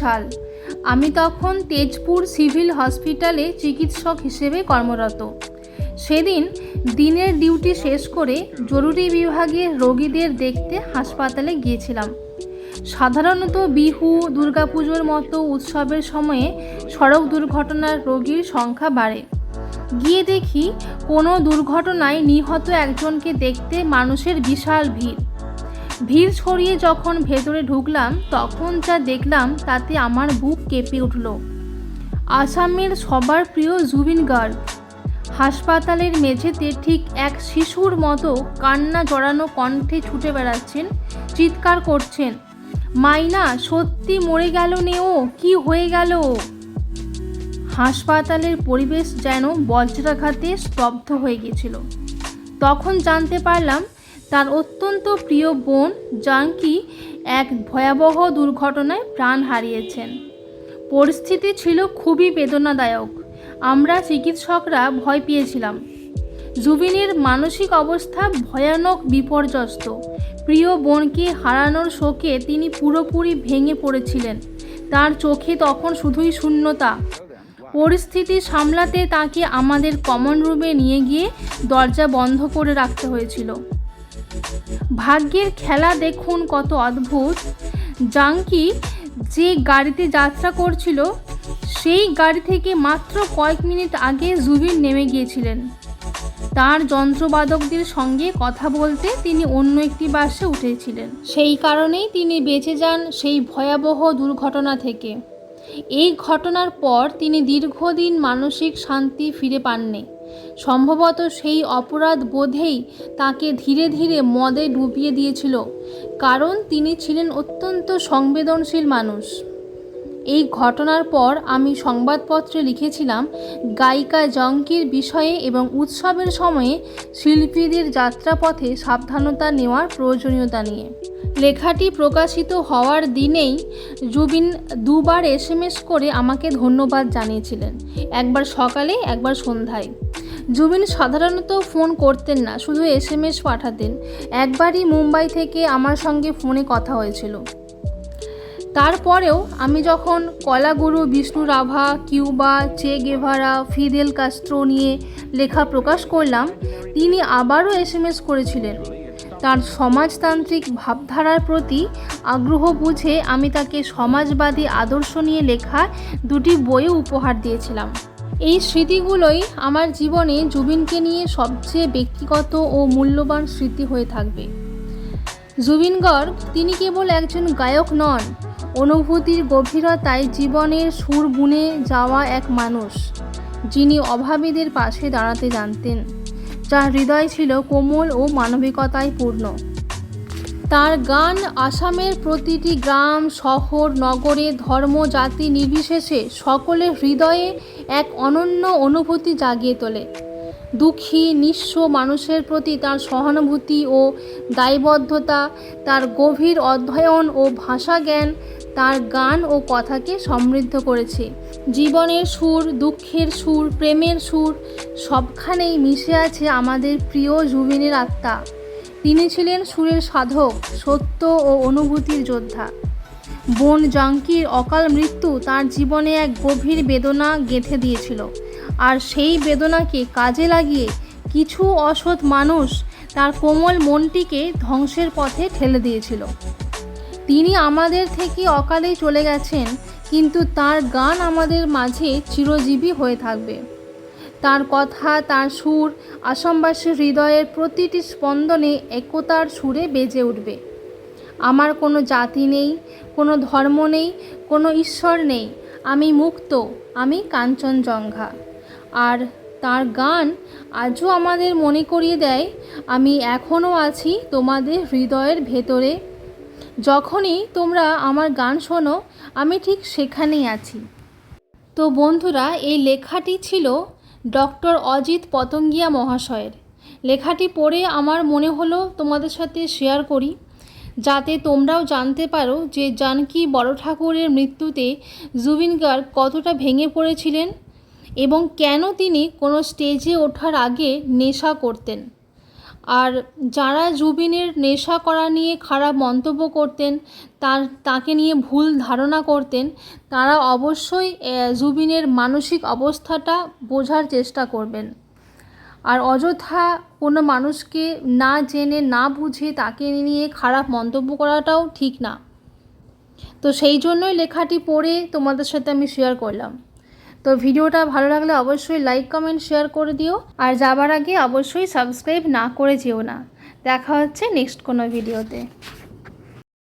সাল। আমি তখন তেজপুর সিভিল হসপিটালে চিকিৎসক হিসেবে কর্মরত। সেদিন দিনের ডিউটি শেষ করে জরুরি বিভাগে রোগীদের দেখতে হাসপাতালে গিয়েছিলাম। সাধারণত বিহু, দুর্গাপুজোর মতো উৎসবের সময়ে সড়ক দুর্ঘটনার রোগীর সংখ্যা বাড়ে। গিয়ে দেখি কোনো দুর্ঘটনায় নিহত একজনকে দেখতে মানুষের বিশাল ভিড়। ভিড় ছড়িয়ে যখন ভেতরে ঢুকলাম, তখন যা দেখলাম তাতে আমার বুক কেঁপে উঠল। আসামের সবার প্রিয় জুবিন গার্গ। হাসপাতালের মেঝেতে ঠিক এক শিশুর মতো কান্না জড়ানো কণ্ঠে ছুটে বেড়াচ্ছেন, চিৎকার করছেন। মাইনা, সত্যি মরে গেল নেও কি হয়ে গেল? হাসপাতালের পরিবেশ যেন বজ্রাঘাতে স্তব্ধ হয়ে গেছিল। তখন জানতে পারলাম তার অত্যন্ত প্রিয় বোন জাঙ্কি এক ভয়াবহ দুর্ঘটনায় প্রাণ হারিয়েছেন। পরিস্থিতি ছিল খুবই বেদনাদায়ক। আমরা চিকিৎসকরা ভয় পেয়েছিলাম। জুবিনের মানসিক অবস্থা ভয়ানক বিপর্যস্ত। প্রিয় বোনকে হারানোর শোকে তিনি পুরোপুরি ভেঙে পড়েছিলেন। তার চোখে তখন শুধুই শূন্যতা। পরিস্থিতি সামলাতে তাকে আমাদের কমন রুমে নিয়ে গিয়ে দরজা বন্ধ করে রাখতে হয়েছিল। ভাগ্যের খেলা দেখুন কত অদ্ভুত। জাঙ্কি যে গাড়িতে যাত্রা করছিল, সেই গাড়ি থেকে মাত্র কয়েক মিনিট আগে জুবিন নেমে গিয়েছিলেন। তার যন্ত্রবাদকদের সঙ্গে কথা বলতে তিনি অন্য একটি বাসে উঠেছিলেন। সেই কারণেই তিনি বেঁচে যান সেই ভয়াবহ দুর্ঘটনা থেকে। এই ঘটনার পর তিনি দীর্ঘদিন মানসিক শান্তি ফিরে পাননি। সম্ভবত সেই অপরাধ বোধেই তাকে ধীরে ধীরে মদে ডুবিয়ে দিয়েছিল, কারণ তিনি ছিলেন অত্যন্ত সংবেদনশীল মানুষ। এই ঘটনার পর আমি সংবাদপত্রে লিখেছিলাম, গায়িকা জঙ্কির বিষয়ে এবং উৎসবের সময়ে শিল্পীদের যাত্রাপথে সাবধানতা নেওয়ার প্রয়োজনীয়তা নিয়ে। লেখাটি প্রকাশিত হওয়ার দিনেই জুবিন দুবার এসএমএস করে আমাকে ধন্যবাদ জানিয়েছিলেন, একবার সকালে, একবার সন্ধ্যায়। জুবিন সাধারণত ফোন করতেন না, শুধু এসএমএস পাঠাতেন। একবারই মুম্বাই থেকে আমার সঙ্গে ফোনে কথা হয়েছিল। তারপরেও আমি যখন Kalaguru Bishnu Rabha, Cuba, Che Guevara, Fidel Castro নিয়ে লেখা প্রকাশ করলাম, তিনি আবারও এস এসএমএস করেছিলেন। তার সমাজতান্ত্রিক ভাবধারার প্রতি আগ্রহ বুঝে আমি তাকে সমাজবাদী আদর্শ নিয়ে লেখা দুটি বইও উপহার দিয়েছিলাম। এই স্মৃতিগুলোই আমার জীবনে জুবিনকে নিয়ে সবচেয়ে ব্যক্তিগত ও মূল্যবান স্মৃতি হয়ে থাকবে। জুবিন গর্গ তিনি কেবল একজন গায়ক নন অনুভূতির গভীরতায় জীবনের সুর বুনে যাওয়া এক মানুষ, যিনি অভাবীদের পাশে দাঁড়াতে জানতেন, যার হৃদয় ছিল কোমল ও মানবিকতায় পূর্ণ। তার গান আসামের প্রতিটি গ্রাম, শহর, নগরে, ধর্ম, জাতি নির্বিশেষে সকলের হৃদয়ে এক অনন্য অনুভূতি জাগিয়ে তোলে। দুঃখী, নিঃস্ব মানুষের প্রতি তার সহানুভূতি ও দায়বদ্ধতা, তার গভীর অধ্যয়ন ও ভাষা জ্ঞান তার গান ও কথাকে সমৃদ্ধ করেছে। জীবনের সুর, দুঃখের সুর, প্রেমের সুর, সবখানেই মিশে আছে আমাদের প্রিয় জুবিনের আত্মা। তিনি ছিলেন সুরের সাধক, সত্য ও অনুভূতির যোদ্ধা। বোন জাঙ্কির অকাল মৃত্যু তার জীবনে এক গভীর বেদনা গেঁথে দিয়েছিল। আর সেই বেদনাকে কাজে লাগিয়ে কিছু অসৎ মানুষ তার কোমল মনটিকে ধ্বংসের পথে ঠেলে দিয়েছিল। তিনি আমাদের থেকে অকালেই চলে গেছেন, কিন্তু তার গান আমাদের মাঝে চিরজীবী হয়ে থাকবে। তার কথা, তার সুর, আসামবাসীর হৃদয়ের প্রতিটি স্পন্দনে একতার সুরে বেজে উঠবে। আমার কোনো জাতি নেই, কোনো ধর্ম নেই, কোনো ঈশ্বর নেই। আমি মুক্ত, আমি কাঞ্চনজঙ্ঘা। আর তার গান আজও আমাদের মনে করিয়ে দেয়, আমি এখনও আছি তোমাদের হৃদয়ের ভেতরে। যখনই তোমরা আমার গান শোনো, আমি ঠিক সেখানেই আছি। তো বন্ধুরা, এই লেখাটি ছিল ডক্টর অজিত পতঙ্গিয়া মহাশয়ের। লেখাটি পড়ে আমার মনে হলো তোমাদের সাথে শেয়ার করি, যাতে তোমরাও জানতে পারো যে জানকী বড় ঠাকুরের মৃত্যুতে জুবিন গার্গ কতটা ভেঙে পড়েছিলেন এবং কেন তিনি কোনো স্টেজে ওঠার আগে নেশা করতেন। আর যারা জুবিনের নেশা করা নিয়ে খারাপ মন্তব্য করতেন, তার, তাকে নিয়ে ভুল ধারণা করতেন, তারা অবশ্যই জুবিনের মানসিক অবস্থাটা বোঝার চেষ্টা করবেন। আর অযথা কোনো মানুষকে না জেনে, না বুঝে তাকে নিয়ে খারাপ মন্তব্য করাটাও ঠিক না। তো সেই জন্যই লেখাটি পড়ে তোমাদের সাথে আমি শেয়ার করলাম। তো ভিডিওটা ভালো লাগলে অবশ্যই লাইক কমেন্ট শেয়ার করে দিও। আর যাবার আগে অবশ্যই সাবস্ক্রাইব না করে যেও না। দেখা হচ্ছে নেক্সট কোনো ভিডিওতে